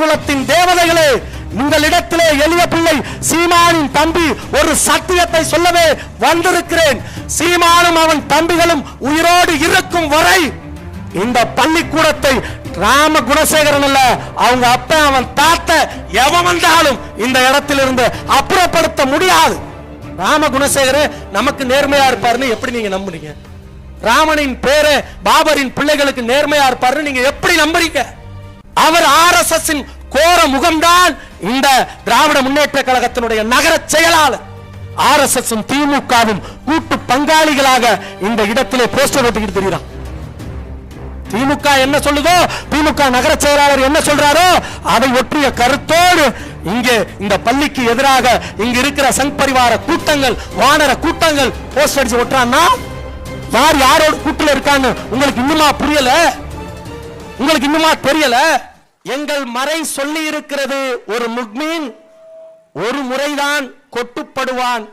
குலத்தின் தேவதைகளே உங்களிடத்திலே எளிய பிள்ளை சீமானின் தம்பி ஒரு சத்தியத்தை சொல்லவே வந்திருக்கிறேன். சீமானும் அவன் தம்பிகளும் உயிரோடு இருக்கும் வரை இந்த பள்ளிக்கூடத்தை ராம குணசேகரன் அல்ல அவங்க அப்பா அவன் தாத்த எவன் வந்தாலும் இந்த இடத்திலிருந்து அப்புறப்படுத்த முடியாது. ராம குணசேகர நமக்கு நேர்மையா இருப்பாருன்னு எப்படி நீங்க நம்புறீங்க ராமனின் பேரை பாபரின் பிள்ளைகளுக்கு நேர்மையா இருப்பாருன்னு நீங்க எப்படி நம்புறீங்க? அவர் ஆர்எஸ்எஸ் கோர முகம்தான் இந்த திராவிட முன்னேற்ற கழகத்தினுடைய நகர செயலாளர். ஆர்எஸ்எஸ் திமுகவும் கூட்டு பங்காளிகளாக இந்த இடத்திலே போஸ்டர் ஒட்டிக்கிட்டு தெரிகிறான் திமுக என்ன சொல்லுதோ திமுக நகர செயலாளர் என்ன சொல்றாரோ அதை ஒற்றிய கருத்தோடு இங்கே இந்த பள்ளிக்கு எதிராக இங்க இருக்கிற சங் பரிவார கூட்டங்கள் வானர கூட்டங்கள் போஸ்ட் அடிச்சு ஒட்டுறான்னா? யார் யாரோட கூட்டுல இருக்காங்க உங்களுக்கு இன்னுமா புரியல? உங்களுக்கு இன்னுமா தெரியல? எங்கள் மறை சொல்லி இருக்கிறது ஒரு முக்மீன் ஒரு முறைதான் கொட்டுப்படுவான்.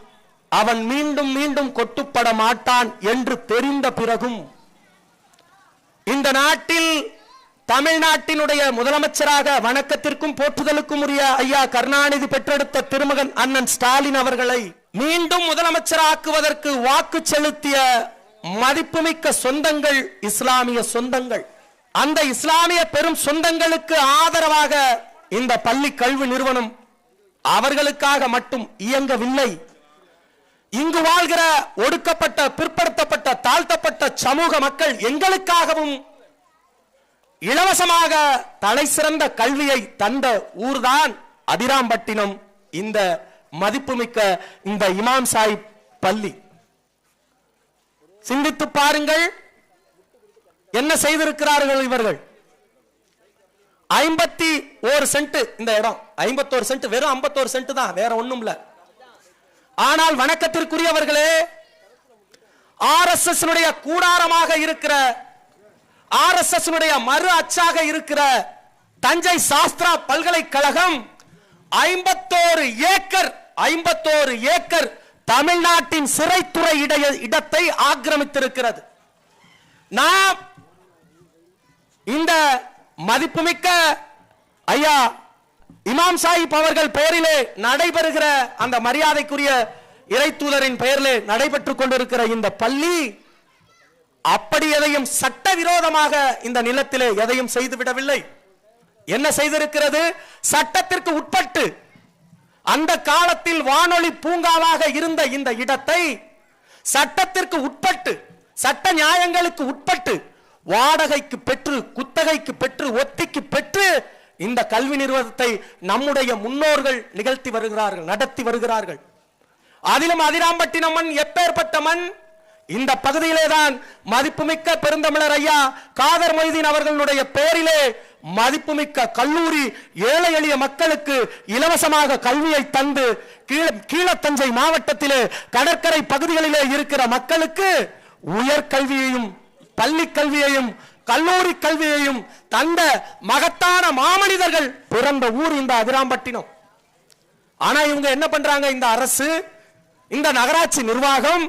அவன் மீண்டும் மீண்டும் கொட்டுப்பட மாட்டான் என்று தெரிந்த பிறகும் இந்த நாட்டில் தமிழ்நாட்டினுடைய முதலமைச்சராக வணக்கத்திற்கும் போற்றுதலுக்கும் உரிய ஐயா கருணாநிதி பெற்றெடுத்த திருமகன் அண்ணன் ஸ்டாலின் அவர்களை மீண்டும் முதலமைச்சராக்குவதற்கு வாக்கு செலுத்திய மதிப்புமிக்க சொந்தங்கள் இஸ்லாமிய சொந்தங்கள். அந்த இஸ்லாமிய பெரும் சொந்தங்களுக்கு ஆதரவாக இந்த பள்ளி கல்வி நிறுவனம் அவர்களுக்காக மட்டும் இயங்கவில்லை. இங்கு வாழ்கிற ஒடுக்கப்பட்ட பிற்படுத்தப்பட்ட தாழ்த்தப்பட்ட சமூக மக்கள் எங்களுக்காகவும் இலவசமாக தலை சிறந்த கல்வியை தந்த ஊர்தான் அதிராம்பட்டினம் இந்த மதிப்புமிக்க இந்த இமாம் சாஹிப் பள்ளி. சிந்தித்து பாருங்கள் என்ன செய்திருக்கிறார்கள் இவர்கள்? ஐம்பத்தி ஒரு சென்ட் இந்த இடம். ஐம்பத்தோரு சென்ட் வெறும் ஐம்பத்தோரு சென்ட் தான் வேற ஒண்ணும் இல்ல ஆனால் வணக்கத்திற்குரியவர்களே ஆர் எஸ் எஸ் கூடாரமாக இருக்கிற ஆர் எஸ் எஸ் மறு அச்சாக இருக்கிற தஞ்சை சாஸ்திரா பல்கலைக்கழகம் ஐம்பத்தோரு ஏக்கர் ஐம்பத்தோரு ஏக்கர் தமிழ்நாட்டின் சிறைத்துறை இடத்தை ஆக்கிரமித்திருக்கிறது. நாம் இந்த மதிப்புமிக்க ஐயா இமாம் சாஹிப் அவர்கள் பெயரிலே நடைபெறுகிற அந்த மரியாதைக்குரிய இறை தூதரின் பெயரிலே நடைபெற்றுக் கொண்டிருக்கிற இந்த பள்ளி அப்படி எதையும் சட்டவிரோதமாக இந்த நிலத்திலே எதையும் செய்துவிடவில்லை. என்ன செய்திருக்கிறது? சட்டத்திற்கு உட்பட்டு அந்த காலத்தில் வானொலி பூங்காவாக இருந்த இந்த இடத்தை சட்டத்திற்கு உட்பட்டு சட்ட நியாயங்களுக்கு உட்பட்டு வாடகைக்கு பெற்று குத்தகைக்கு பெற்று ஒத்திக்கு பெற்று இந்த கல்வி நிறுவனத்தை நம்முடைய முன்னோர்கள் நிகழ்த்தி வருகிறார்கள் நடத்தி வருகிறார்கள். அதிலும் அதிராம்பட்டின மண் எப்பேற்பட்ட மண் இந்த பகுதியிலே தான் மதிப்புமிக்க பெருந்தமிழர் ஐயா காதர் மொய்தீன் அவர்களுடைய பெயரிலே மதிப்புமிக்க கல்லூரி ஏழை எளிய மக்களுக்கு இலவசமாக கல்வியை தந்து கீழ கீழத்தஞ்சை மாவட்டத்திலே கடற்கரை பகுதிகளிலே இருக்கிற மக்களுக்கு உயர்கல்வியையும் பள்ளி கல்வியையும் கல்லூரி கல்வியையும் தந்த மகத்தான மாமனிதர்கள் பிறந்த ஊர் இந்த அதிராம்பட்டினம். ஆனா இவங்க என்ன பண்றாங்க? இந்த அரசு இந்த நகராட்சி நிர்வாகம்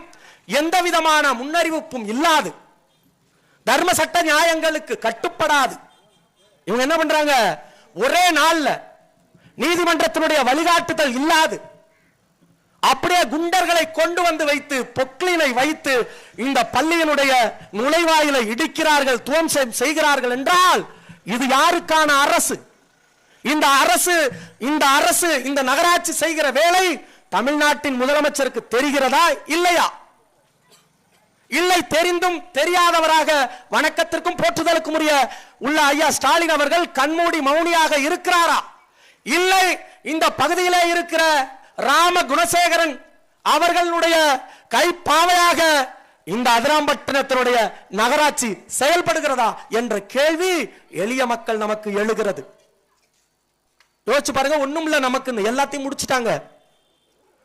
எந்த விதமான முன்னறிவிப்பும் இல்லாது தர்ம சட்ட நியாயங்களுக்கு கட்டுப்படாது. இவங்க என்ன பண்றாங்க? ஒரே நாள்ல நீதிமன்றத்தினுடைய வழிகாட்டுதல் இல்லாது அப்படியே குண்டர்களை கொண்டு வந்து வைத்து பொக்லினை வைத்து இந்த பள்ளியினுடைய நுழைவாயிலை இடிக்கிறார்கள் துவம்சம் செய்கிறார்கள் என்றால் இது யாருக்கான அரசு? இந்த அரசு இந்த அரசு இந்த நகராட்சி செய்கிற வேலை தமிழ்நாட்டின் முதலமைச்சருக்கு தெரிகிறதா இல்லையா? இல்லை தெரிந்தும் தெரியாதவராக வணக்கத்திற்கும் போற்றுதலுக்கும் உரிய உள்ள ஐயா ஸ்டாலின் அவர்கள் கண்மூடி மௌனியாக இருக்கிறாரா? இல்லை இந்த பகுதியிலே இருக்கிற ராம குணசேகரன் அவர்களுடைய கைப்பாவையாக இந்த அதிராம்பட்டினத்தினுடைய நகராட்சி செயல்படுகிறதா என்ற கேள்வி எளிய மக்கள் நமக்கு எழுகிறது. யோசிச்சு பாருங்க ஒண்ணும் இல்ல நமக்கு இந்த எல்லாத்தையும் முடிச்சிட்டாங்க.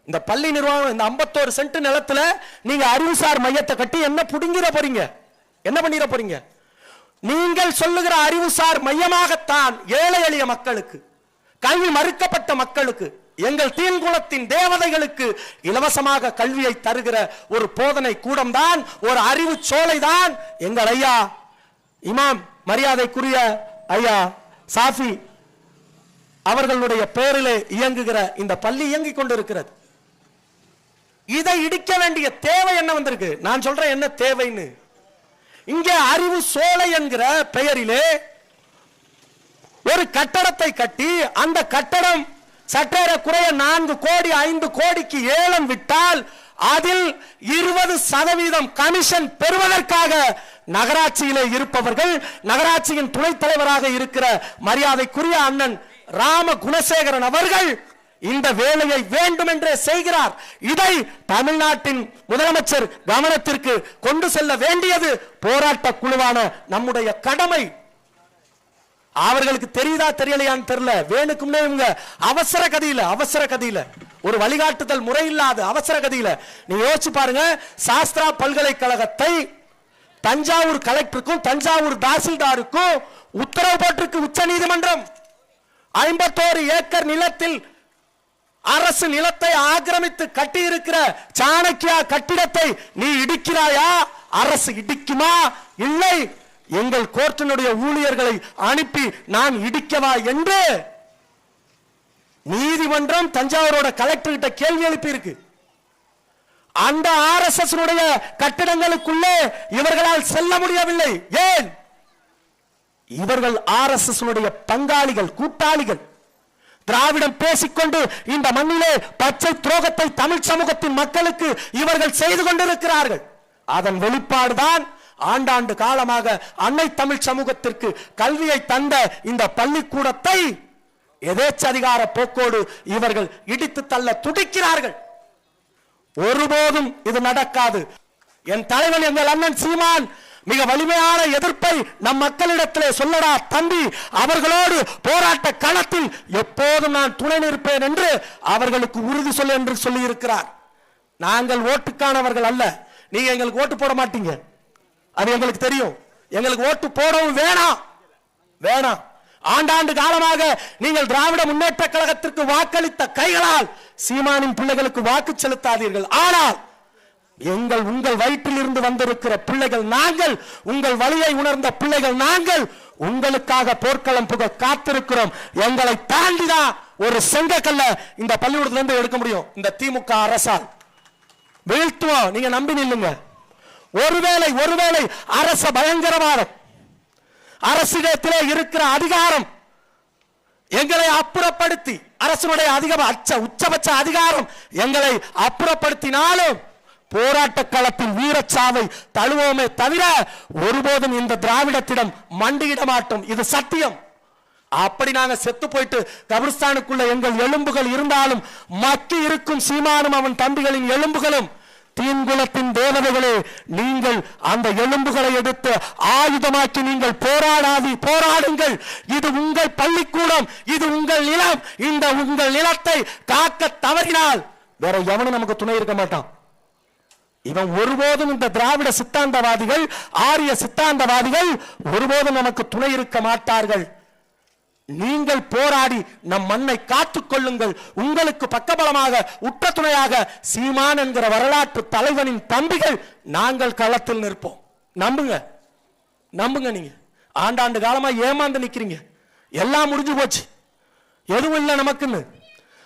இந்த பள்ளி நிர்வாகம் இந்த 51 சென்ட் நிலத்துல நீங்க அறிவுசார் மையத்தை கட்டி என்ன புடுங்கிட போறீங்க? என்ன பண்ணிட போறீங்க? நீங்கள் சொல்லுகிற அறிவுசார் மையமாகத்தான் ஏழை எளிய மக்களுக்கு கல்வி மறுக்கப்பட்ட மக்களுக்கு எங்கள் தீன்குளத்தின் தேவதைகளுக்கு இலவசமாக கல்வியை தருகிற ஒரு போதனை கூடம் தான் ஒரு அறிவு சோலைதான். எங்கள் ஐயா இமாம் மரியாதைக்குரிய ஐயா சாஃபி அவர்களுடைய பெயரிலே இயங்குகிற இந்த பள்ளி இயங்கிக் கொண்டிருக்கிறது. இதை இடிக்க வேண்டிய தேவை என்ன வந்திருக்கு? நான் சொல்றேன் என்ன தேவைன்னு. இங்கே அறிவு சோலை என்கிற பெயரிலே ஒரு கட்டடத்தை கட்டி அந்த கட்டடம் சற்றேற குறைய நான்கு கோடி ஐந்து கோடிக்கு ஏலம் விட்டால் அதில் இருபது சதவீதம் கமிஷன் பெறுவதற்காக நகராட்சியிலே இருப்பவர்கள் நகராட்சியின் துணைத் தலைவராக இருக்கிற மரியாதைக்குரிய அண்ணன் ராம குணசேகரன் அவர்கள் இந்த வேலையை வேண்டுமென்றே செய்கிறார். இதை தமிழ்நாட்டின் முதலமைச்சர் கவனத்திற்கு கொண்டு செல்ல வேண்டியது போராட்ட குழுவான நம்முடைய கடமை. அவர்களுக்கு தெரியுதா தெரியலையான்னு தெரியல. வேணுக்கும்னே இவங்க அவசர கதியில அவசர கதியில. ஒரு வழிகாட்டுதல் முறை இல்லாத அவசர கதியில. நீங்க யோசிச்சு பாருங்க சாஸ்திரா பல்கலைக்கழகத்தை தஞ்சாவூர் கலெக்டருக்கும் தஞ்சாவூர் தாசில்தாருக்கும் உத்தரவு போட்டிருக்கு உச்ச நீதிமன்றம். ஐம்பத்தோரு ஏக்கர் நிலத்தில் அரசு நிலத்தை ஆக்கிரமித்து கட்டியிருக்கிற சாணக்கியா கட்டிடத்தை நீ இடிக்கிறாயா? அரசு இடிக்குமா? இல்லை. எங்கள் கோர்ட்டினுடைய ஊழியர்களை அனுப்பி நான் இடிக்கவா என்று நீதிமன்றம் தஞ்சாவூரோட கலெக்டர் கிட்ட கேள்வி எழுப்பி இருக்கு அந்த எஸ் கட்டிடங்களுக்குள்ளே இவர்களால் செல்ல முடியவில்லை. ஏன்? இவர்கள் ஆர்எஸ்எஸ் பங்காளிகள் கூட்டாளிகள். திராவிடம் பேசிக்கொண்டு இந்த மண்ணிலே பச்சை துரோகத்தை தமிழ் சமூகத்தின் மக்களுக்கு இவர்கள் செய்து கொண்டிருக்கிறார்கள். அதன் வெளிப்பாடுதான் ஆண்டாண்டு காலமாக அன்னை தமிழ் சமூகத்திற்கு கல்வியை தந்த இந்த பள்ளிக்கூடத்தை எதேச்சதிகார போக்கோடு இவர்கள் இடித்து தள்ள துடிக்கிறார்கள். ஒருபோதும் இது நடக்காது. என் தலைவன் எங்கள் அண்ணன் சீமான் மிக வலிமையான எதிர்ப்பை நம் மக்களிடத்திலே சொல்லடா தம்பி அவர்களோடு போராட்ட களத்தில் எப்போதும் நான் துணை நிற்பேன் என்று அவர்களுக்கு உறுதி சொல்ல என்று சொல்லியிருக்கிறார். நாங்கள் ஓட்டுக்கானவர்கள் அல்ல. நீங்க எங்களுக்கு ஓட்டு போட மாட்டீங்க. அது எங்களுக்கு தெரியும். எங்களுக்கு ஓட்டு போடவும் வேணாம். வேணாம். ஆண்டாண்டு காலமாக நீங்கள் திராவிட முன்னேற்ற கழகத்திற்கு வாக்களித்த கைகளால் சீமானின் பிள்ளைகளுக்கு வாக்கு செலுத்தாதீர்கள். ஆனால் எங்கள் உங்கள் வயிற்றில் இருந்து வந்திருக்கிற பிள்ளைகள் நாங்கள் உங்கள் வழியை உணர்ந்த பிள்ளைகள் நாங்கள் உங்களுக்காக போர்க்களம் புக காத்திருக்கிறோம். எங்களை தாண்டிதான் ஒரு செங்கக்கல்ல இந்த பள்ளிக்கூடத்துல இருந்து எடுக்க முடியும். இந்த திமுக அரசால். வீழ்த்துவோம். நீங்க நம்பி நில்லுங்க. ஒருவேளை ஒருவேளை அரச பயங்கரவாதம் அரசிடத்திலே இருக்கிற அதிகாரம் எங்களை அப்புறப்படுத்தி அரசனுடைய அதிக அச்ச உச்சபட்ச அதிகாரம் எங்களை அப்புறப்படுத்தினாலும் போராட்ட களத்தின் வீரச்சாவை தழுவோமே தவிர ஒருபோதும் இந்த திராவிடத்திடம் மண்டியிட மாட்டோம். இது சத்தியம். அப்படி நாங்க செத்து போயிட்டு கபிரிஸ்தானுக்குள்ள எங்கள் எலும்புகள் இருந்தாலும் மக்கி இருக்கும் சீமானும் அவன் தம்பிகளின் எலும்புகளும் தீன்குலத்தின் தேவதைகளே நீங்கள் அந்த எலும்புகளை எடுத்து ஆயுதமாக்கி நீங்கள் போராடாதி போராடுங்கள். இது உங்கள் பள்ளிக்கூடம் இது உங்கள் நிலம். இந்த உங்கள் நிலத்தை காக்க தவறினால் வேற எவனும் நமக்கு துணை இருக்க மாட்டான். இவன் ஒருபோதும் இந்த திராவிட சித்தாந்தவாதிகள் ஆரிய சித்தாந்தவாதிகள் ஒருபோதும் நமக்கு துணை இருக்க மாட்டார்கள். நீங்கள் போராடி நம் மண்ணை காத்துக் கொள்ளுங்கள். உங்களுக்கு பக்கபலமாக உற்ற துணையாக சீமான் என்கிற வரலாற்று தலைவனின் தம்பிகள் நாங்கள் களத்தில் நிற்போம். நம்புங்க. நம்புங்க நீங்க. ஆண்டாண்டு காலமா ஏமாந்து நிக்கிறீங்க. எல்லாம் முடிஞ்சு போச்சு. எதுவும் இல்லை நமக்குன்னு.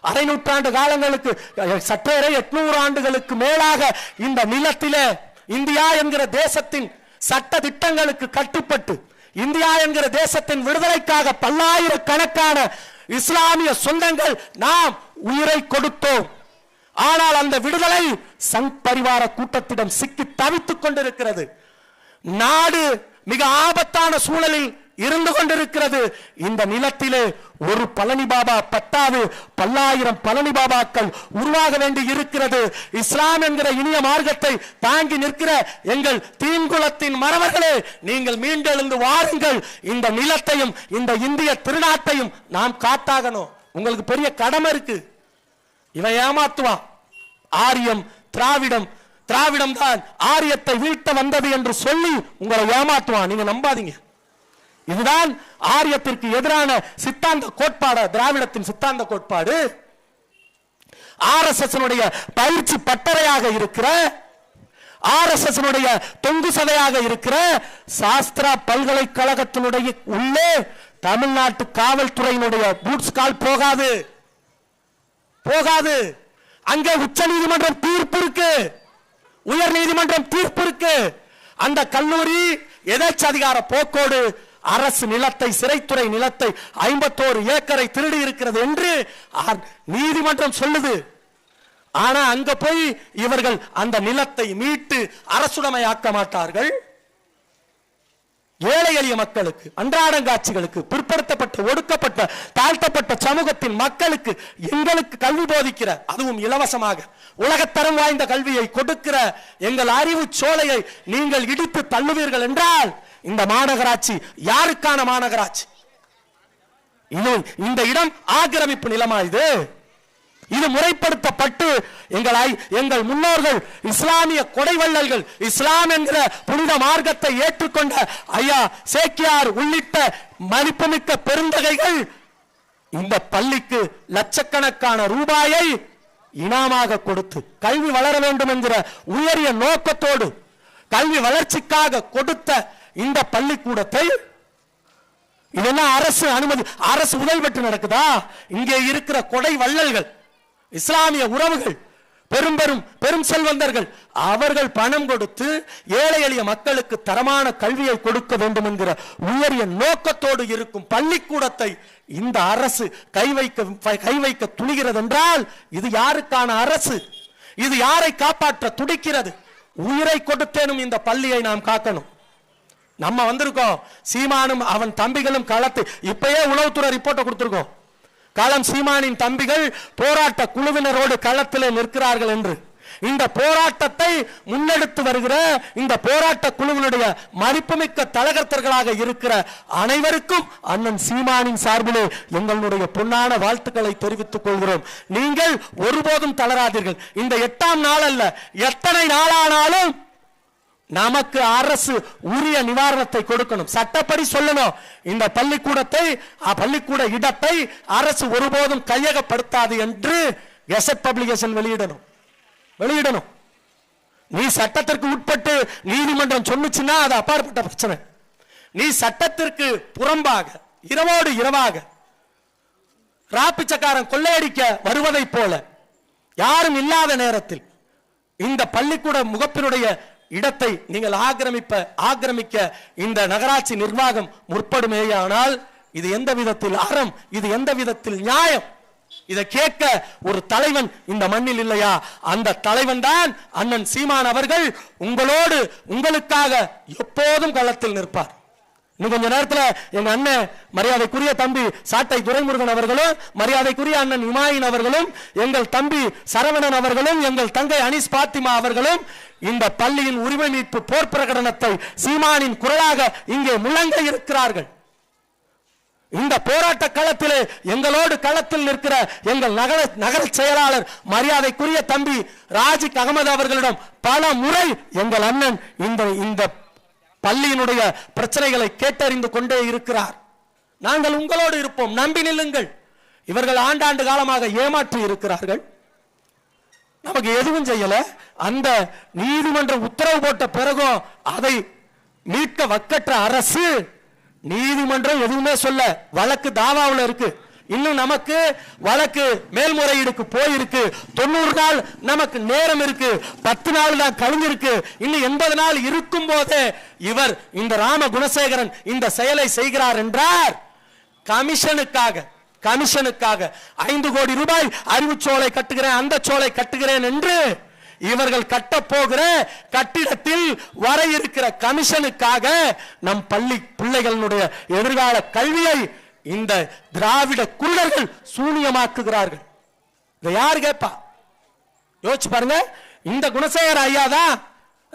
அரை நூற்றாண்டு காலங்களுக்கு சற்றேற எட்நூறு ஆண்டுகளுக்கு மேலாக இந்த நிலத்திலே இந்தியா என்கிற தேசத்தின் சட்ட திட்டங்களுக்கு கட்டுப்பட்டு இந்தியா என்கிற தேசத்தின் விடுதலைக்காக பல்லாயிரக்கணக்கான இஸ்லாமிய சொந்தங்கள் நாம் உயிரை கொடுத்தோம். ஆனால் அந்த விடுதலை சங் பரிவார கூட்டத்திடம் சிக்கி தவித்துக் கொண்டிருக்கிறது. நாடு மிக ஆபத்தான சூழலில் இருந்து கொண்டிருக்கிறது. இந்த நிலத்திலே ஒரு பழனி பாபா பத்தாவது பல்லாயிரம் பழனி பாபாக்கள் உருவாக வேண்டி இருக்கிறது. இஸ்லாம் என்கிற இனிய மார்க்கத்தை தாங்கி நிற்கிற எங்கள் தீங்குளத்தின் மரவர்களே நீங்கள் மீண்டெழுந்து வாருங்கள். இந்த நிலத்தையும் இந்த இந்திய திருநாட்டையும் நாம் காத்தாகணும். உங்களுக்கு பெரிய கடமை இருக்கு. இவன் ஏமாத்துவான் ஆரியம் திராவிடம் திராவிடம் தான் ஆரியத்தை வீழ்த்த வந்தது என்று சொல்லி உங்களை ஏமாத்துவான் நீங்க நம்பாதீங்க. இதுதான் ஆரியத்திற்கு எதிரான சித்தாந்த கோட்பாடு திராவிடத்தின் சித்தாந்த கோட்பாடு. ஆர் எஸ் எஸ் பயிற்சி பட்டறையாக இருக்கிற ஆர் எஸ் எஸ் தொங்கு சதையாக இருக்கிற சாஸ்திரா பல்கலைக்கழகத்தினுடைய உள்ளே தமிழ்நாட்டு காவல்துறையினுடைய பூட்ஸ் கால் போகாது. போகாது. அங்கே உச்ச நீதிமன்றம் தீர்ப்பு இருக்கு. உயர் நீதிமன்றம் தீர்ப்பு இருக்கு. அந்த கல்லூரி எதேச்சதிகார போக்கோடு அரசு நிலத்தை சிறைத்துறை நிலத்தை ஐம்பத்தோரு ஏக்கரை திருடி இருக்கிறது என்று நீதிமன்றம் சொல்லுது. ஆனா அங்க போய் இவர்கள் அந்த நிலத்தை மீட்டு அரசுடைமையாக்க மாட்டார்கள். ஏழை எளிய மக்களுக்கு அன்றாடங்காட்சிகளுக்கு பிற்படுத்தப்பட்ட ஒடுக்கப்பட்ட தாழ்த்தப்பட்ட சமூகத்தின் மக்களுக்கு எங்களுக்கு கல்வி போதிக்கிற அதுவும் இலவசமாக உலகத்தரம் வாய்ந்த கல்வியை கொடுக்கிற எங்கள் அறிவு சோலையை நீங்கள் இடித்து தள்ளுவீர்கள் என்றால் இந்த மாநகராட்சி யாருக்கான மாநகராட்சி? இது இந்த இடம் ஆக்கிரமிப்பு நிலமா இது? இது முறைப்படுத்தப்பட்டு எங்கள் எங்கள் முன்னோர்கள் இஸ்லாமிய கொடைவள்ளல்கள் இஸ்லாம் என்கிற புனித மார்க்கத்தை ஏற்றுக்கொண்ட ஐயா சேக்கியார் உள்ளிட்ட மதிப்புமிக்க பெருந்தகைகள் இந்த பள்ளிக்கு லட்சக்கணக்கான ரூபாயை இனாமாக கொடுத்து கல்வி வளர வேண்டும் என்கிற உயரிய நோக்கத்தோடு கல்வி வளர்ச்சிக்காக கொடுத்த இந்த பள்ளிக்கூடத்தை இதெல்லாம் அரசு அனுமதி அரசு உதவி பெற்று நடக்குதா? இங்கே இருக்கிற கொடை வள்ளல்கள் இஸ்லாமிய உறவுகள் பெரும் பெரும் பெரும் செல்வந்தர்கள் அவர்கள் பணம் கொடுத்து ஏழை எளிய மக்களுக்கு தரமான கல்வியை கொடுக்க வேண்டும் என்கிற உயரிய நோக்கத்தோடு இருக்கும் பள்ளிக்கூடத்தை இந்த அரசு கை வைக்க கை வைக்க துணிகிறது என்றால் இது யாருக்கான அரசு? இது யாரை காப்பாற்ற துடிக்கிறது? உயிரை கொடுத்தேனும் இந்த பள்ளியை நாம் காக்கணும். நம்ம வந்திருக்கோம். சீமானும் அவன் தம்பிகளும் களத்து இப்பயே உளவுத்துறை ரிப்போர்ட்டை கொடுத்துருக்கோம். களம் சீமானின் தம்பிகள் போராட்ட குழுவினரோடு களத்தில் நிற்கிறார்கள் என்று. இந்த போராட்டத்தை முன்னெடுத்து வருகிற இந்த போராட்ட குழுவினுடைய மதிப்புமிக்க தலகர்த்தர்களாக இருக்கிற அனைவருக்கும் அண்ணன் சீமானின் சார்பிலே எங்களுடைய பொன்னான வாழ்த்துக்களை தெரிவித்துக் கொள்கிறோம். நீங்கள் ஒருபோதும் தளராதீர்கள். இந்த எட்டாம் நாள் அல்ல எத்தனை நாளானாலும் நமக்கு அரசு உரிய நிவாரணத்தை கொடுக்கணும். சட்டப்படி சொல்லணும். இந்த பள்ளிக்கூடத்தை அ, பள்ளிக்கூட இடத்தை அரசு ஒருபோதும் கையகப்படுத்தாது என்று கெசட் பப்ளிகேஷன் வெளியிடணும். வெளியிடணும். நீ சட்டத்திற்கு உட்பட்டு நீதிமன்றம் சொன்னுச்சுன்னா அது அப்பாற்பட்ட பிரச்சனை. நீ சட்டத்திற்கு புறம்பாக இரவோடு இரவாக ராப்பிச்சக்காரன் கொள்ளையடிக்க வருவதைப் போல யாரும் இல்லாத நேரத்தில் இந்த பள்ளிக்கூட முகப்பினுடைய இடத்தை நீங்கள் ஆக்கிரமிப்ப ஆக்கிரமிக்க இந்த நகராட்சி நிர்வாகம் முற்படுமேயானால் இது எந்த விதத்தில் அறம் இது எந்த விதத்தில் நியாயம்? இதை கேட்க ஒரு தலைவன் இந்த மண்ணில் இல்லையா? அந்த தலைவன் தான் அண்ணன் சீமான் அவர்கள் உங்களோடு உங்களுக்காக எப்போதும் களத்தில் நிற்பார். இன்னும் கொஞ்ச நேரத்தில் எங்க அண்ணன் மரியாதைக்குரிய தம்பி சாட்டை துரைமுருகன் அவர்களும் மரியாதைக்குரிய அண்ணன் இமாயின் அவர்களும் எங்கள் தம்பி சரவணன் அவர்களும் எங்கள் தங்கை அனிஸ் பாத்திமா அவர்களும் இந்த பள்ளியின் உரிமை மீட்பு போர் பிரகடனத்தை சீமானின் குரலாக இங்கே முழங்க இருக்கிறார்கள். இந்த போராட்ட களத்திலே எங்களோடு களத்தில் நிற்கிற எங்கள் நகர நகர செயலாளர் மரியாதைக்குரிய தம்பி ராஜிக் அகமது அவர்களிடம் பல முறை எங்கள் அண்ணன் இந்த இந்த பள்ளியினுடைய பிரச்சனைகளை கேட்டறிந்து கொண்டே இருக்கிறார். நாங்கள் உங்களோடு இருப்போம். நம்பி நில்லுங்கள். இவர்கள் ஆண்டாண்டு காலமாக ஏமாற்றி இருக்கிறார்கள். நமக்கு எதுவும் செய்யல. அந்த நீதிமன்றம் உத்தரவு போட்ட பிறகும் அதை மீட்க வக்கற்ற அரசு நீதிமன்றம் எதுவுமே சொல்ல வழக்கு தாவாவில் இருக்கு. இன்னும் நமக்கு வழக்கு மேல்முறையீடுக்கு போயிருக்கு. தொண்ணூறு நாள் நமக்கு நேரம் இருக்கு. பத்து நாள் தான் கழிஞ்சிருக்கு. இன்னும் எண்பது நாள் இருக்கும் போதே இவர் இந்த ராம குணசேகரன் இந்த செயலை செய்கிறார் என்றார். கமிஷனுக்காக கமிஷனுக்காக ஐந்து கோடி ரூபாய் அறிவுச்சோலை கட்டுகிறேன் அந்த சோலை கட்டுகிறேன் என்று இவர்கள் கட்ட போகிற கட்டிடத்தில் வர இருக்கிற கமிஷனுக்காக நம் பள்ளி பிள்ளைகளுடைய எதிர்கால கல்வியை இந்த திராவிட குருடர்கள் சூனியமாக்குகிறார்கள். இதை யார் கேட்பா? யோசிச்சு பாருங்க. இந்த குணசேகர ஐயா தான்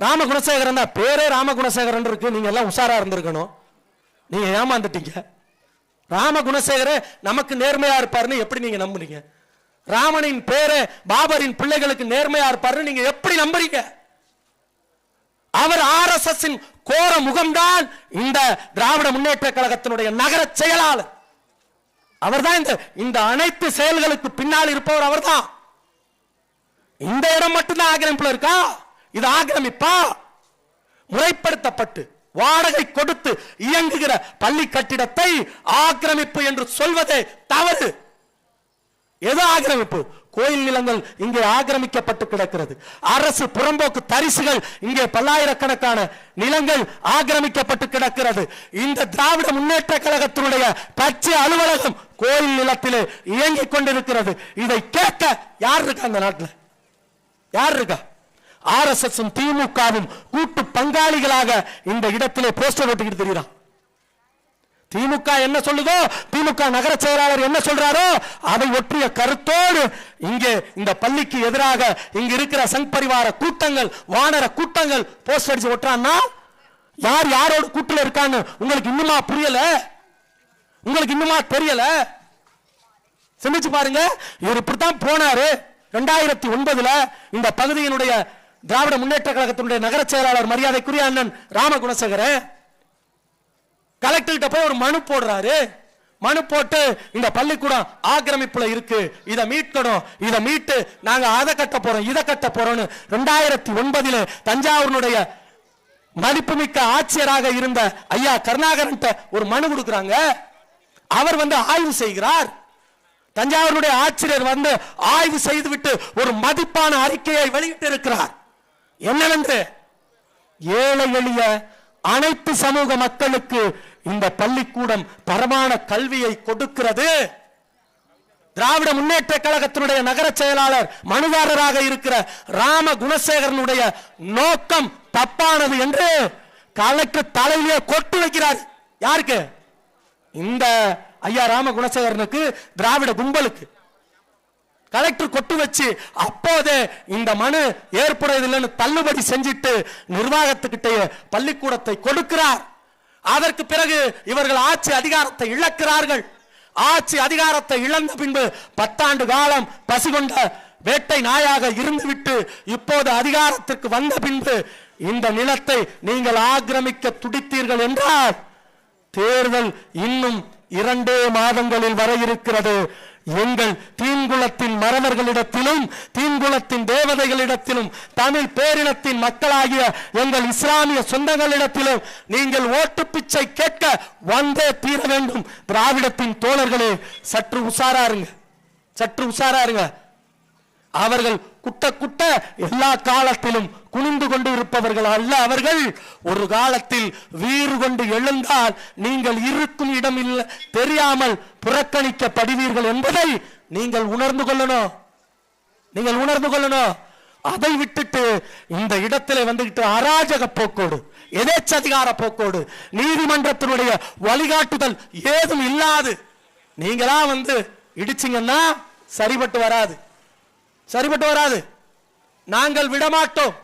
ராம குணசேகரன் தான். பேரே ராம குணசேகரன் இருக்கு. நீங்க எல்லாம் உஷாரா இருந்திருக்கணும். நீங்க ஏமாந்துட்டீங்க. ராம குணசேகர நமக்கு நேர்மையா இருப்பாருன்னு எப்படி நீங்க நம்புறீங்க ராமனின் பேரே பாபரின் பிள்ளைகளுக்கு நேர்மையா இருப்பாருன்னு நீங்க எப்படி நம்புறீங்க? அவர் ஆர்எஸ்எஸ் கோர முகம்தான் இந்த திராவிட முன்னேற்ற கழகத்தினுடைய நகர செயலாளர். அவர்தான் இந்த இந்த அனைத்து செயல்களுக்கு பின்னால் இருப்பவர் அவர்தான். இந்த இடம் மட்டும்தான் ஆக்கிரமிப்புல இருக்கா? இது ஆக்கிரமிப்பா? முறைப்படுத்தப்பட்டு வாடகை கொடுத்து இயங்குகிற பள்ளி கட்டிடத்தை ஆக்கிரமிப்பு என்று சொல்வதே தவறு. எது ஆக்கிரமிப்பு? கோயில் நிலங்கள் இங்கே ஆக்கிரமிக்கப்பட்டு கிடக்கிறது. அரசு புறம்போக்கு தரிசுகள் இங்கே பல்லாயிரக்கணக்கான நிலங்கள் ஆக்கிரமிக்கப்பட்டு கிடக்கிறது. இந்த திராவிட முன்னேற்ற கழகத்தினுடைய கட்சி அலுவலகம் கோயில் நிலத்திலே இயங்கிக் கொண்டிருக்கிறது. இதை கேட்க யார் இருக்கா அந்த நாட்டில்? யார் இருக்கா? ஆர் எஸ் எஸ் திமுகவும் கூட்டு பங்காளிகளாக இந்த இடத்திலே போஸ்டர் ஓட்டுக்கிட்டு தெரியுறான் திமுக என்ன சொல்லுதோ திமுக நகர செயலாளர் என்ன சொல்றாரோ அதை ஒற்றிய கருத்தோடு இங்கே இந்த பள்ளிக்கு எதிராக இங்க இருக்கிற சங் பரிவார கூட்டங்கள் வானர கூட்டங்கள் போஸ்ட் அடிச்சு ஒட்டுறான்னா யார் யாரோட கூட்டில் இருக்கான்னு உங்களுக்கு இன்னுமா புரியல? உங்களுக்கு இன்னுமா தெரியல? சிந்திச்சு பாருங்க. இவர் இப்படித்தான் போனாரு. ரெண்டாயிரத்தி ஒன்பதுல இந்த பகுதியினுடைய திராவிட முன்னேற்ற கழகத்தினுடைய நகர செயலாளர் மரியாதைக்குரிய அண்ணன் ராம கலெக்டர்கிட்ட போய் ஒரு மனு போடுறாரு. மனு போட்டு இந்த பள்ளிக்கூடம் ஆக்கிரமிப்புல இருக்கு. இதை மீட்கணும். இதை மீட்டு நாங்க அதை கட்ட போறோம் இதை கட்ட போறோம்னு ரெண்டாயிரத்தி ஒன்பதுல தஞ்சாவூரினுடைய மதிப்புமிக்க ஆட்சியராக இருந்த ஐயா கருணாகரன் ஒரு மனு கொடுக்குறாங்க. அவர் வந்து ஆய்வு செய்கிறார். தஞ்சாவூருடைய ஆட்சியர் வந்து ஆய்வு செய்துவிட்டு ஒரு மதிப்பான அறிக்கையை வெளியிட்டு இருக்கிறார் என்னவென்று? ஏழை எளிய அனைத்து சமூக மக்களுக்கு இந்த பள்ளிக்கூடம் தரமான கல்வியை கொடுக்கிறது. திராவிட முன்னேற்ற கழகத்தினுடைய நகர செயலாளர் மனுதாரராக இருக்கிற ராம குணசேகரனுடைய நோக்கம் தப்பானது என்று கலெக்டர் தலையிலே கொட்டு வைக்கிறார். யாருக்கு? இந்த ஐயா ராம குணசேகரனுக்கு திராவிட கும்பலுக்கு. கலெக்டர் கொட்டு வச்சு அப்போதே இந்த மனு ஏற்புடையதில்லைன்னு தள்ளுபடி செஞ்சிட்டு நிர்வாகத்துக்கிட்டே பள்ளிக்கூடத்தை கொடுக்கிறார். அதற்கு பிறகு இவர்கள் ஆட்சி அதிகாரத்தை இழக்கிறார்கள். ஆட்சி அதிகாரத்தை இழந்த பின்பு பத்தாண்டு காலம் பசிகொண்ட வேட்டை நாயாக இருந்துவிட்டு இப்போது அதிகாரத்திற்கு வந்த பின்பு இந்த நிலத்தை நீங்கள் ஆக்கிரமிக்க துடித்தீர்கள் என்றால் தேர்தல் இன்னும் இரண்டே மாதங்களில் வர இருக்கிறது. உங்கள் தீங்குளத்தின் மறவர்களிடத்திலும் தீங்குளத்தின் தேவதைகளிடத்திலும் தமிழ் பேரினத்தின் மக்களாகிய எங்கள் இஸ்லாமிய சொந்தங்களிடத்திலும் நீங்கள் ஓட்டு பிச்சை கேட்க வந்தே தீர வேண்டும். திராவிடத்தின் தோழர்களே சற்று உசாராருங்க சற்று உசாராருங்க அவர்கள் குட்ட குட்ட எல்லா காலத்திலும் குனிந்து கொண்டு இருப்பவர்கள் அல்ல அவர்கள். ஒரு காலத்தில் வீறு கொண்டு எழுந்தால் நீங்கள் இருக்கும் இடம் இல்லை தெரியாமல் புறக்கணிக்கப்படுவீர்கள் என்பதை நீங்கள் உணர்ந்து கொள்ளணும். நீங்கள் உணர்ந்து கொள்ளணும். அதை விட்டுட்டு இந்த இடத்துல வந்துகிட்டு அராஜக போக்கோடு எதேச்சதிகார போக்கோடு நீதிமன்றத்தினுடைய வழிகாட்டுதல் ஏதும் இல்லாது நீங்களா வந்து இடிச்சிங்கன்னா சரிபட்டு வராது. சரிபட்டு வராது. நாங்கள் விடமாட்டோம்.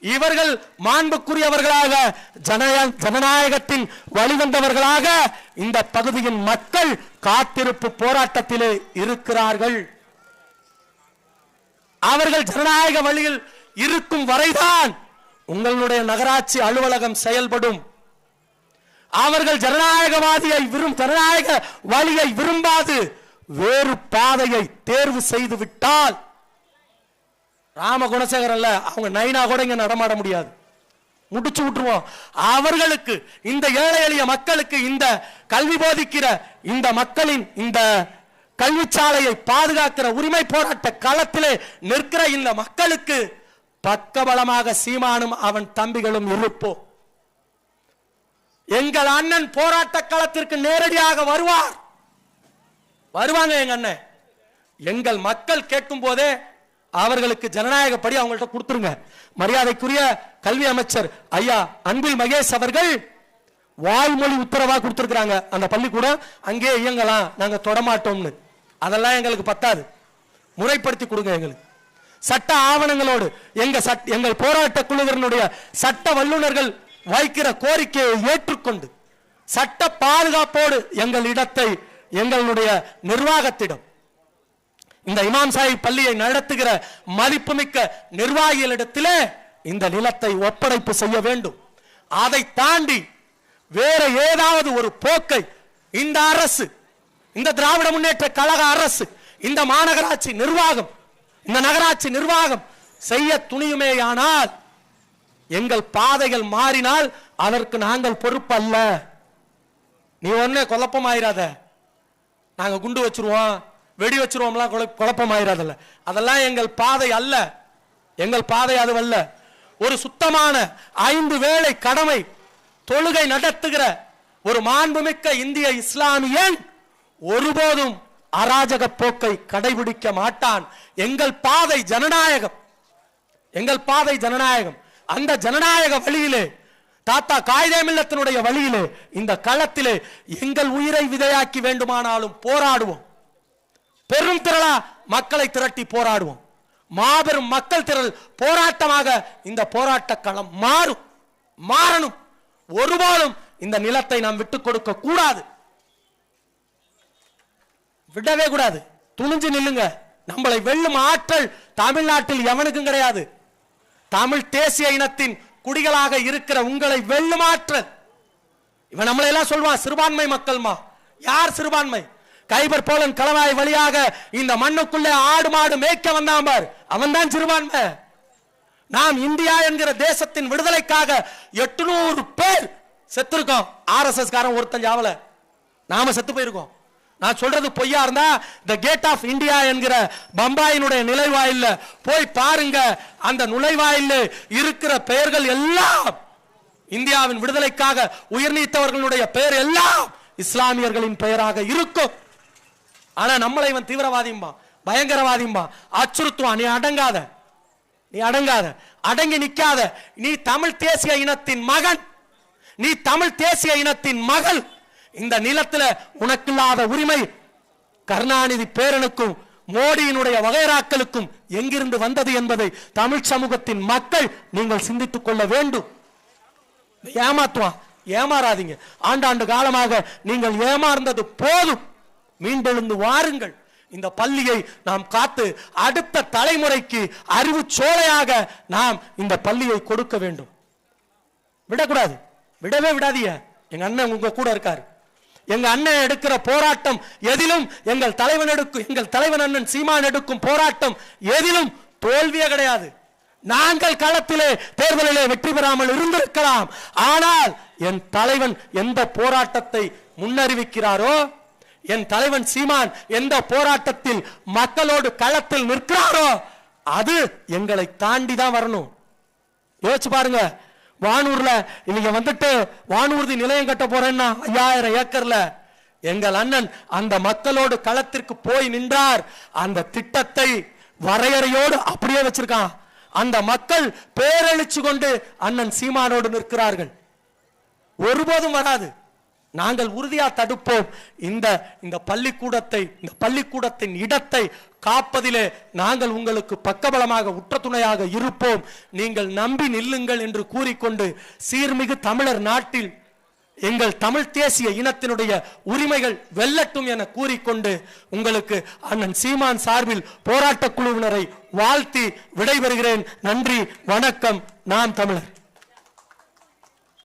இவர்கள் மாண்புக்குரியவர்களாக ஜனநாயகத்தின் வழிவந்தவர்களாக இந்த பகுதியின் மக்கள் காத்திருப்பு போராட்டத்திலே இருக்கிறார்கள். அவர்கள் ஜனநாயக வழியில் இருக்கும் வரைதான் உங்களுடைய நகராட்சி அலுவலகம் செயல்படும். அவர்கள் ஜனநாயகவாதியை விரும் ஜனநாயக வழியை விரும்பாது வேறு பாதையை தேர்வு செய்து விட்டால் ராம குணசேகரன்ல அவங்க நைனா கூட இங்க நடமாட முடியாது. முடிச்சு விட்டுருவோம். அவர்களுக்கு இந்த ஏழை எளிய மக்களுக்கு இந்த கல்வி போதிக்கிற இந்த மக்களின் இந்த கல்விச்சாலையை பாதுகாக்கிற உரிமை போராட்ட களத்திலே நிற்கிற இந்த மக்களுக்கு பக்கபலமாக சீமானும் அவன் தம்பிகளும் இருப்போம். எங்கள் அண்ணன் போராட்ட களத்திற்கு நேரடியாக வருவார். வருவாங்க எங்க அண்ணன். எங்கள் மக்கள் கேட்கும் போதே அவர்களுக்கு ஜனநாயகப்படி அவங்கள்ட்ட கொடுத்துருங்க. மரியாதைக்குரிய கல்வி அமைச்சர் ஐயா அன்பில் மகேஷ் அவர்கள் வாய்மொழி உத்தரவா கொடுத்துருக்குறாங்க. அந்த பள்ளிக்கூடம் அங்கே இயங்கலாம். நாங்கள் தொடமாட்டோம்னு. அதெல்லாம் எங்களுக்கு பத்தாது. முறைப்படுத்தி கொடுங்க எங்களுக்கு. சட்ட ஆவணங்களோடு எங்க சட் எங்கள் போராட்ட குழுவினுடைய சட்ட வல்லுநர்கள் வைக்கிற கோரிக்கையை ஏற்றுக்கொண்டு சட்ட பாதுகாப்போடு எங்கள் இடத்தை எங்களுடைய நிர்வாகத்திடம் இந்த இமாம் சாஹிப் பள்ளியை நடத்துகிற மதிப்புமிக்க நிர்வாகிகளிடத்திலே இந்த நிலத்தை ஒப்படைப்பு செய்ய வேண்டும். அதை தாண்டி வேற ஏதாவது ஒரு போக்கை இந்த அரசு இந்த திராவிட முன்னேற்ற கழக அரசு இந்த மாநகராட்சி நிர்வாகம் இந்த நகராட்சி நிர்வாகம் செய்ய துணியுமேயானால் எங்கள் பாதைகள் மாறினால் அதற்கு நாங்கள் பொறுப்பு அல்ல நீ ஒன்னே குழப்பமாயிராத. நாங்க குண்டு வச்சிருவோம். வெடி வச்சிருவோம்லாம் குழ- குழப்பமாயிராதல்ல. அதெல்லாம் எங்கள் பாதை அல்ல. எங்கள் பாதை அதுவல்ல. ஒரு சுத்தமான ஐந்து வேளை கடமை தொழுகை நடத்துகிற ஒரு மாண்புமிக்க இந்திய இஸ்லாமியன் ஒருபோதும் அராஜக போக்கை கடைபிடிக்க மாட்டான். எங்கள் பாதை ஜனநாயகம். எங்கள் பாதை ஜனநாயகம். அந்த ஜனநாயக வழியிலே தாத்தா காயிதே மில்லத்தினுடைய வழியிலே இந்த களத்திலே எங்கள் உயிரை விதையாக்கி வேண்டுமானாலும் போராடுவோம். பெரும் திரளா மக்களை திரட்டி போராடுவோம். மாபெரும் மக்கள் திரள் போராட்டமாக இந்த போராட்ட களம் மாறும் மாறணும். ஒருபாலும் இந்த நிலத்தை நாம் விட்டுக் கொடுக்க கூடாது. விடவே கூடாது. துணிஞ்சு நில்லுங்க. நம்மளை வெல்லும் ஆற்றல் தமிழ்நாட்டில் எவனுக்கும் கிடையாது. தமிழ் தேசிய இனத்தின் குடிகளாக இருக்கிற உங்களை வெல்லும் ஆற்றல். இவன் நம்மளை எல்லாம் சொல்வான் சிறுபான்மை மக்கள்மா. யார் சிறுபான்மை? கைபர் போலன் கலவாய் வழியாக இந்த மண்ணுக்குள்ளே ஆடு மாடு மேய்க்க வந்தான் பார். அவன் தான் சிறுபான்மை. நாம் இந்தியா என்கிற தேசத்தின் விடுதலைக்காக எட்டுநூறு பேர் செத்துருக்கோம். ஆர்எஸ்எஸ் காரன் ஒருத்தன் ஜாவல நாம செத்து போயிருக்கோம். நான் சொல்றது பொய்யா இருந்தா த கேட் ஆஃப் இந்தியா என்கிற பம்பாயினுடைய நுழைவாயில்ல போய் பாருங்க. அந்த நுழைவாயில்ல இருக்கிற பெயர்கள் எல்லாம் இந்தியாவின் விடுதலைக்காக உயிர் நீத்தவர்களுடைய பெயர் எல்லாம் இஸ்லாமியர்களின் பெயராக இருக்கும். ஆனா நம்மளை இவன் தீவிரவாதியும்பா பயங்கரவாதியும்பா. அச்சுறுத்துவான். நீ அடங்காத. நீ அடங்காத. அடங்கி நிக்காத. நீ தமிழ் தேசிய இனத்தின் மகன். நீ தமிழ் தேசிய இனத்தின் மகள். இந்த நிலத்துல உனக்கில்லாத உரிமை கருணாநிதி பேரனுக்கும் மோடியினுடைய வகைராக்களுக்கும் எங்கிருந்து வந்தது என்பதை தமிழ் சமூகத்தின் மக்கள் நீங்கள் சிந்தித்துக் கொள்ள வேண்டும். ஏமாத்துவான். ஏமாறாதீங்க. ஆண்டாண்டு காலமாக நீங்கள் ஏமாந்தது போதும். மீண்டெழுந்து வாருங்கள். இந்த பள்ளியை நாம் காத்து அடுத்த தலைமுறைக்கு அறிவு சோலையாக நாம் இந்த பள்ளியை கொடுக்க வேண்டும். விடக்கூடாது. விடவே விடாதீங்க. எங்க அண்ணன் உங்க கூட இருக்காரு. எங்க அண்ணன் எடுக்கிற போராட்டம் எதிலும் எங்கள் தலைவன் எடுக்கும் எங்கள் தலைவன் அண்ணன் சீமான் எடுக்கும் போராட்டம் எதிலும் தோல்வியே கிடையாது. நாங்கள் களத்திலே தேர்தலிலே வெற்றி பெறாமல் இருந்திருக்கலாம். ஆனால் என் தலைவன் எந்த போராட்டத்தை முன்னறிவிக்கிறாரோ என் தலைவன் சீமான் எந்த போராட்டத்தில் மக்களோடு களத்தில் நிற்கிறாரோ அது எங்களை தாண்டி தான் வரணும். யோசிச்சு பாருங்க வானூர்ல இன்னைக்கு வந்துட்டு வானூர்தி நிலையம் கட்ட போறேன்னா ஐயாயிரம் ஏக்கர்ல எங்கள் அண்ணன் அந்த மக்களோடு களத்திற்கு போய் நின்றார். அந்த திட்டத்தை வரையறையோடு அப்படியே வச்சிருக்கான். அந்த மக்கள் பேரழிச்சு கொண்டு அண்ணன் சீமானோடு நிற்கிறார்கள். ஒருபோதும் வராது. நாங்கள் உறுதியாக தடுப்போம். இந்த இந்த பள்ளிக்கூடத்தை இந்த பள்ளிக்கூடத்தின் இடத்தை காப்பதிலே நாங்கள் உங்களுக்கு பக்கபலமாக உற்ற துணையாக இருப்போம். நீங்கள் நம்பி நில்லுங்கள் என்று கூறிக்கொண்டு சீர்மிகு தமிழர் நாட்டில் எங்கள் தமிழ் தேசிய இனத்தினுடைய உரிமைகள் வெல்லட்டும் என கூறிக்கொண்டு உங்களுக்கு அண்ணன் சீமான் சார்பில் போராட்ட குழுவினரை வாழ்த்தி விடைபெறுகிறேன். நன்றி வணக்கம். நாம் தமிழர்.